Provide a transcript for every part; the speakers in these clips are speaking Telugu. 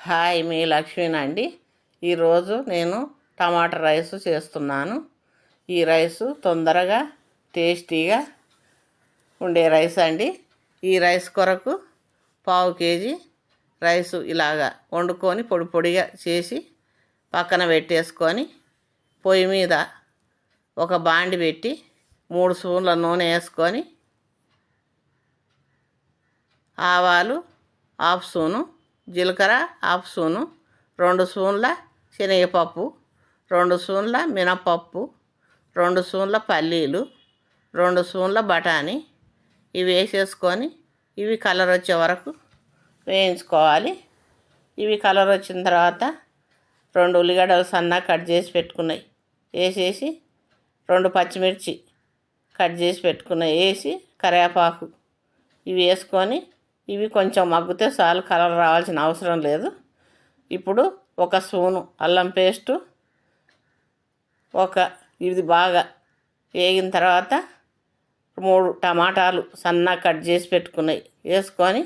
హాయ్ మీ లక్ష్మీనండి ఈరోజు నేను టమాటా రైస్ చేస్తున్నాను. ఈ రైసు తొందరగా టేస్టీగా ఉండే రైస్ అండి. ఈ రైస్ కొరకు పావు కేజీ రైసు ఇలాగా వండుకొని పొడి పొడిగా చేసి పక్కన పెట్టేసుకొని పొయ్యి మీద ఒక బాండి పెట్టి మూడు స్పూన్ల నూనె వేసుకొని ఆవాలు హాఫ్ స్పూను జీలకర్ర హాఫ్ స్పూను రెండు స్పూన్ల శనగపప్పు రెండు స్పూన్ల మినపప్పు రెండు స్పూన్ల పల్లీలు రెండు స్పూన్ల బఠానీ ఇవి వేసేసుకొని ఇవి కలర్ వచ్చే వరకు వేయించుకోవాలి. ఇవి కలర్ వచ్చిన తర్వాత రెండు ఉల్లిగడ్డలు సన్నగా కట్ చేసి పెట్టుకున్నాయి. వేసేసి రెండు పచ్చిమిర్చి కట్ చేసి పెట్టుకున్నాయి. వేసి కరివేపాకు ఇవి వేసుకొని ఇవి కొంచెం మగ్గితే చాలు కలర్ రావాల్సిన అవసరం లేదు. ఇప్పుడు ఒక స్పూను అల్లం పేస్టు ఒక ఇది బాగా వేగిన తర్వాత మూడు టమాటాలు సన్నగా కట్ చేసి పెట్టుకున్నాయి వేసుకొని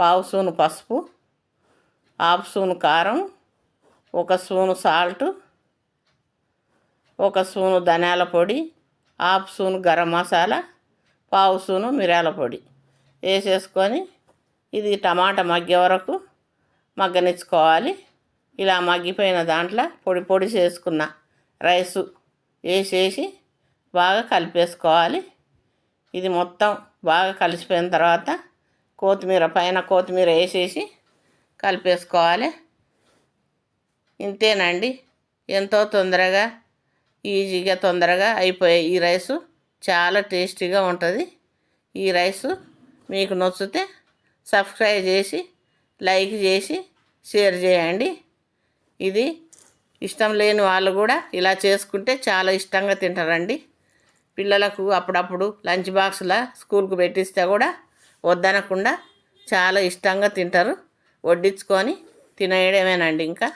పావు స్పూను పసుపు హాఫ్ స్పూను కారం ఒక స్పూను సాల్ట్ ఒక స్పూను ధనియాల పొడి హాఫ్ స్పూను గరం మసాలా పావు స్పూను మిరియాల పొడి వేసేసుకొని ఇది టమాటా మగ్గే వరకు మగ్గనిచ్చుకోవాలి. ఇలా మగ్గిపోయిన దాంట్లో పొడి పొడి చేసుకున్న రైసు వేసేసి బాగా కలిపేసుకోవాలి. ఇది మొత్తం బాగా కలిసిపోయిన తర్వాత కొత్తిమీర పైన కొత్తిమీర వేసేసి కలిపేసుకోవాలి. ఇంతేనండి. ఎంతో తొందరగా ఈజీగా తొందరగా అయిపోయే ఈ రైసు చాలా టేస్టీగా ఉంటుంది. ఈ రైసు మీకు నచ్చితే సబ్స్క్రైబ్ చేసి లైక్ చేసి షేర్ చేయండి. ఇది ఇష్టం లేని వాళ్ళు కూడా ఇలా చేసుకుంటే చాలా ఇష్టంగా తింటారండి. పిల్లలకు అప్పుడప్పుడు లంచ్ బాక్స్లా స్కూల్కి పెట్టిస్తే కూడా వద్దనకుండా చాలా ఇష్టంగా తింటారు. వడ్డించుకొని తినేయడమేనండి ఇంకా.